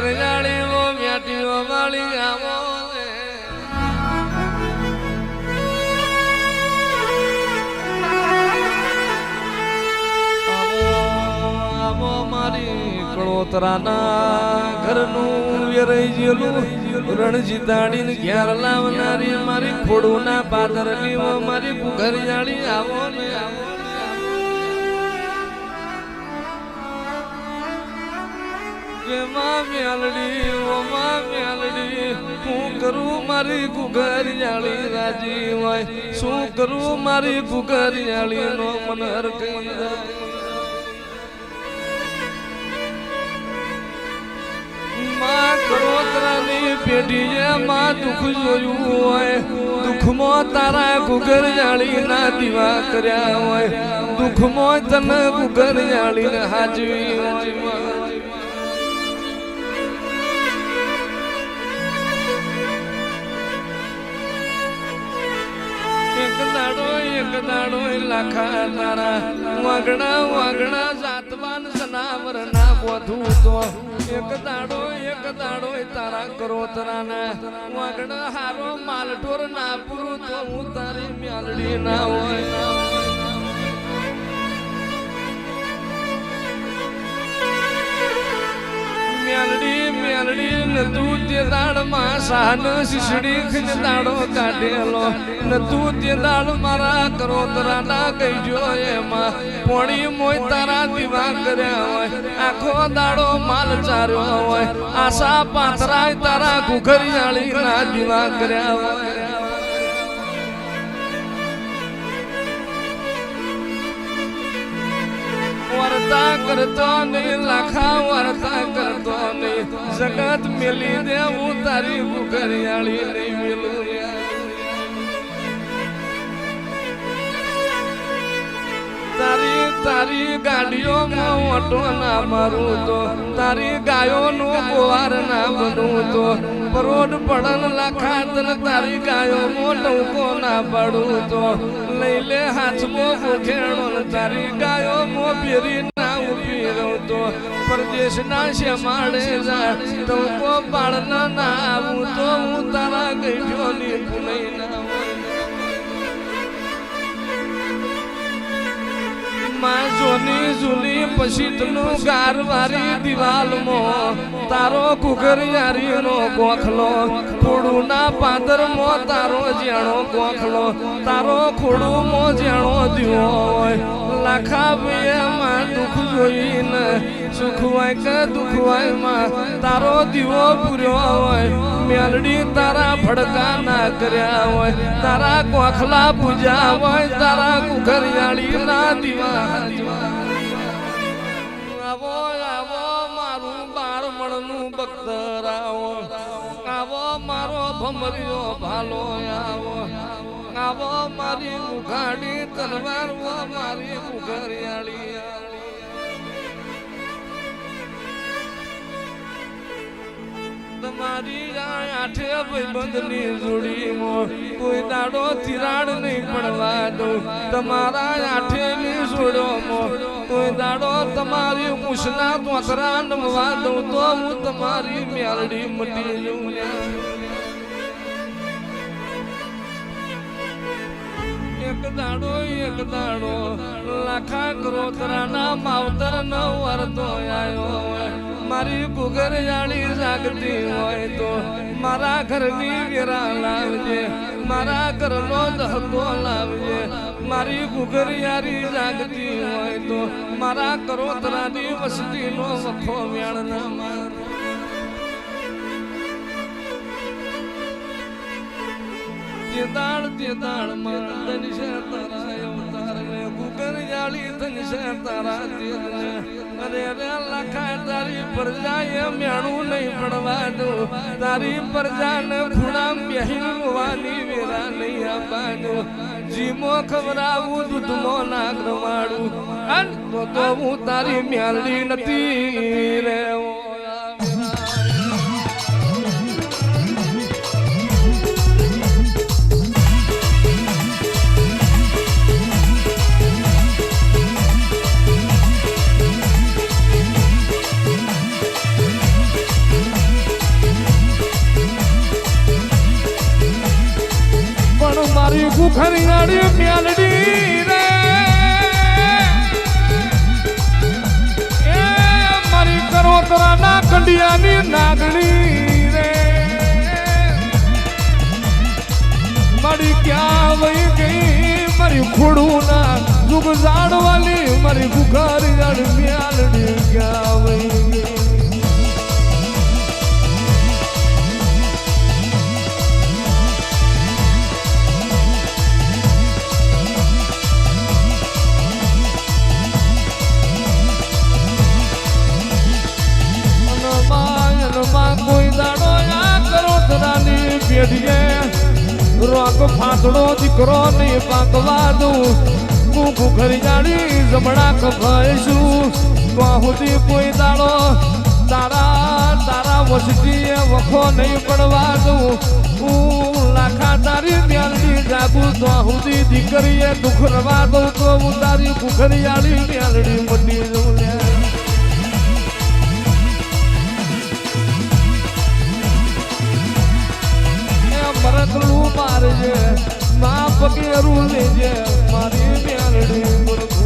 ઘર જાળી ઓ મ્યાટીઓ વાળી આવો આવો, મારી કળોતરાના ઘરનું ઘેર લાવનારી મારી ખોડુના પાદરની ઓ મારી ઘરિયાળી આવો ને આવો. જેમાં મેલડી ઓમાં મેલડી હું કરું મારી ગુગરિયાળી રાજી હોય? શું કરું મારી ગુગરિયાળી નો મનમાં માં દુઃખ જોયું હોય? દુઃખમાં તારા ગુગરિયાળી ના દીવા કર્યા હોય? દુઃખમાં તને ગુગરિયાળી ને હાજવી દાડો, એક દાડો લાખા તારા. વાગણા વાગણા જાતવાન સનાવર ના બોધું તો. એક દાડો એક દાડો તારા કરોતરા ના વાગણા હારો માલઢોર ના પૂરું તો હું તારી મ્યાલડી ના હોય. મેલડી ને તું તે દાડમાં સાન શીશડી ખીન દાડો કાઢેલો. ને તું તે દાડ મારા કરોતરા ના કહીજો એમાં. પોણી મોય તારા દીવા કર્યા હોય, આખો દાડો માલ ચાર્યો હોય. આશા પાથરાય તારા ઘુઘરિયાળી ના દીવા કર્યા હોય. વર્તા કરતો નહીં લાખા વર્તા કરતો નહીં. જગત મેલી દેવું તારી ઘુઘરિયાળી નહીં મેલું તારી ગાડીઓમાં ઓટો ના મારું તો, તારી ગાયોનું ગોવાર ના બનવું તો પરોડ પડન લાખા તન તારી ગાયોમાં ટૂંકો ના પડું તો. લઈ લે હાથમાં ને તારી ગાયોમાં પીરી ના ઊભી રહું તો. પરદેશના શેમાડે જા ટૂંકો પાડના ના આવું તો હું તારા ગઈઢ્યોની પુનઈ ના હોય પછી જોની જૂની પછીતનું ગારવારી દિવાલમાં તારો કુકરિયારીનો ગોખલો, ખોડુના પાદરમાં તારો જેણો ગોખલો, તારો ખોડુમાં જેણો દીવો હોય. લાખા માં દુઃખ જોઈને, સુખ હોય કે દુઃખ હોયમાં તારો દીવો પૂર્યો હોય. મેલડી તારા ભડકા ના કર્યા હોય, તારા ગોખલા પૂજા હોય, તારા કુકરિયાળી ના દીવા બાળમણનું રાવો આવો મારો ભમરિયો ભાલો આવો આવો મારી ઉઘાડી તલવાર મારી મુખરિયાળી આવો આઠે આઠે ભાઈબંધની જોડીમાં. કોઈ દાડો તિરાડ નહીં પડવા દઉં. તમારા આઠેની જોડોમાં. કોઈ દાડો તમારી મુસના તોતરા નમવા દઉં. તો હું તમારી મેલડી મટી જઉં દાડો, એક દાડો. લાખા કરોતરાના માવતર નો વરતો આયો હોય. મારી ભૂગરિયાળી જાગતી હોય તો મારા ઘરની વેરા લાવજે. મારા ઘરનો દહતો લાવજે. મારી ભૂગરિયારી યારી જાગતી હોય તો મારા કરોતરાની વસ્તીનો વખો વ્યાણ ના માર. તે દાળ તે દાળમાં ધન છે, તારા અવતાર ને ગુગર જાળી ધન છે, તારા ને અરે રે લખાય તારી પ્રજા એ મેણું નહીં પડવા દો તારી પ્રજા ને ખૂણા બેહીન વાની વેરા નહીં આપવાનો. જીમો ખવરાવું દૂધમો ના કરવાડું અન તો તો હું તારી મ્યાલડી નથી રે ઓ કુખરિયાળી મ્યાલડી રે. એ મારી કરોતરાના કંડિયાની નાગણી રે. મારી ક્યાં વહી ગઈ? મારી ખોડું ના જુગ જાડવાલી મારી કુખરિયાળી રોગ દીકરો ને પાકવા દઉં હું ઘરી જાણી જમણા કભાઈશું તો કોઈ દાડો, તારા તારા વસતી વખો નહીં પડવા દઉં હું લાખા તારી મ્યાલડી જાગું તો સુધી દીકરીએ દુઃખ દઉં તો હું તારી આડી મ્યાલડી મંડી દઉં લે એ ભરતલું મારજે લેજે મારી મ્યાલડી મુરખ